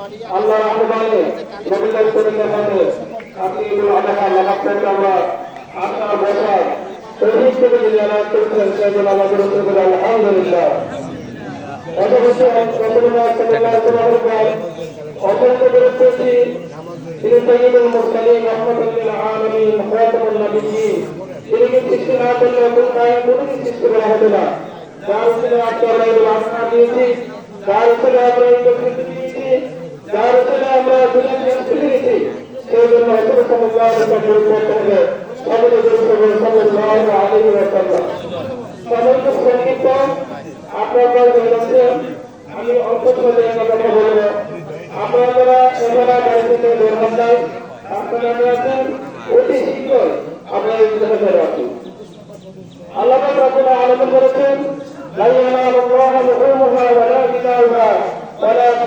আল্লাহ রহমানে নবীদের শরীরের মধ্যে আপনি ঈদুল আজহা লাগাতেন আমরা আপনার বসার তৌহিদ থেকে যে জানা করছেন সেজন্য আমাদের করে আলহামদুলিল্লাহ আজকে আমরা যার উপরে আমরা মুক্তি দিয়েছি সেই জন্য সাল্লাল্লাহু আলাইহি ওয়াসাল্লাম করতে হবে সকলে গুরুত্বপূর্ণ সাল্লাল্লাহু আলাইহি ওয়াসাল্লাম সমস্ত সংগীত আপনারা বলেছেন আমি অল্প সময় কথা বলব আপনারা এবারে বাড়ি থেকে বের হন নাই আপনারা আল্লাহ রাব্বুল আলামিন বলেছেন লা ইয়ানালুল্লাহু লুহুমুহা ওয়ালা দিমাউহা ওয়ালাকিন ইয়ানালু তাকওয়া মিনকুম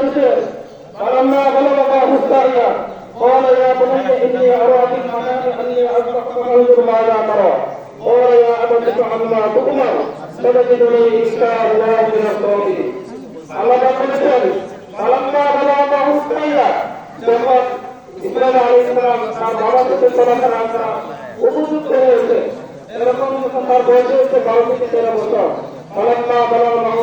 রয়েছে হাদিসে فلما بلغ معه السعي قال يا بني اني ارى في المنام اني اذبحك فانظر ماذا ترى قال يا ابت افعل ما تؤمر ستجدني ان شاء الله من الصابرين আল্লাহ বলেছেন ফালাম্মা বালা মাহু সাইয়া যখন ইসরাইল আলাইহিস সালাম তার বাবা থেকে চলাফেরা করা উপযুক্ত হয়েছে এরকম যখন তার বয়স হয়েছে বারো থেকে তেরো বছর ফালাম্মা বালা মাহু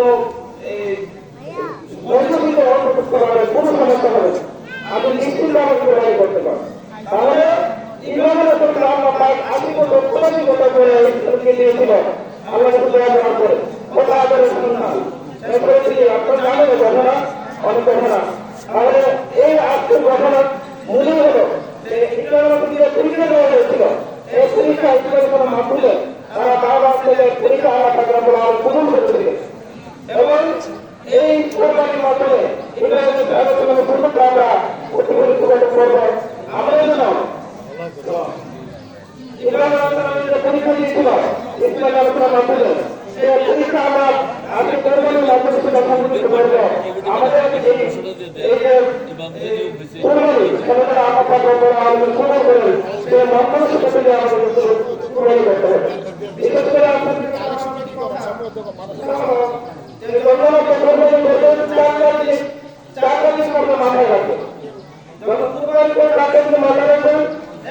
কোনো কোনো সমস্যা হবে। আপনি নিশ্চিন্ত আমাকে করতে পারেন। তাহলে ইমামের ক্ষেত্রে আমরা প্রায় আশি বছর পঁচাশি বছর করে ইসলামকে দিয়েছিল। কথা এই ঘটনা ঘটনা। আজকের ঘটনার মূলই হলো ইসলামের যে পরীক্ষা দেওয়া হয়েছিল এই পরীক্ষা ইসলামের কোনো মাধ্যমে তারা বারবার থেকে পরীক্ষা আল্লাহ তাকে বলা কবুল করেছিল এবং এই কোরবানির মাধ্যমে আমরা প্রতিফলিত করব আমরা যেন ইসলাম আলোচনা যে পরীক্ষা দিয়েছিল ইসলাম আলোচনার মাধ্যমে সে পরীক্ষা আমরা আজকে কোরবানির মাধ্যমে সেটা সংগঠিত করব আমাদের এই এই যে কোরবানি সেটা আমরা পাবো আমাদের কবর করেন সে সাথে থেকে আমাদের চারটা মাথায় রাখবেন যখন কোরবানি করে রাখবেন মাথায় রাখবেন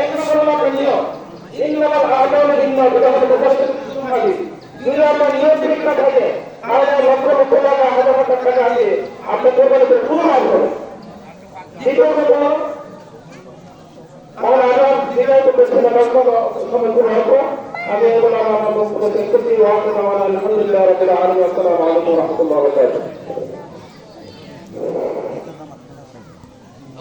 এক নম্বর হলো আপনার নিয়ম ইন্নামাল আ'মালু বিন্নিয়াত এটা আমাদের মুফাসসির যদি আপনার নিয়ম ঠিক না থাকে, তাহলে লক্ষ লক্ষ টাকা, হাজার হাজার টাকা আছে আপনি কোরবানি করে কোনো লাভ হবে দ্বিতীয় কথা তাহলে আমরা বিদায় করতেছি না লক্ষ সময় করে রাখব আমি এগুলো আমার বক্তব্য শেষ করছি। আলহামদুলিল্লাহ রাব্বিল আলামিন, আসসালামু আলাইকুম রাহমাতুল্লাহি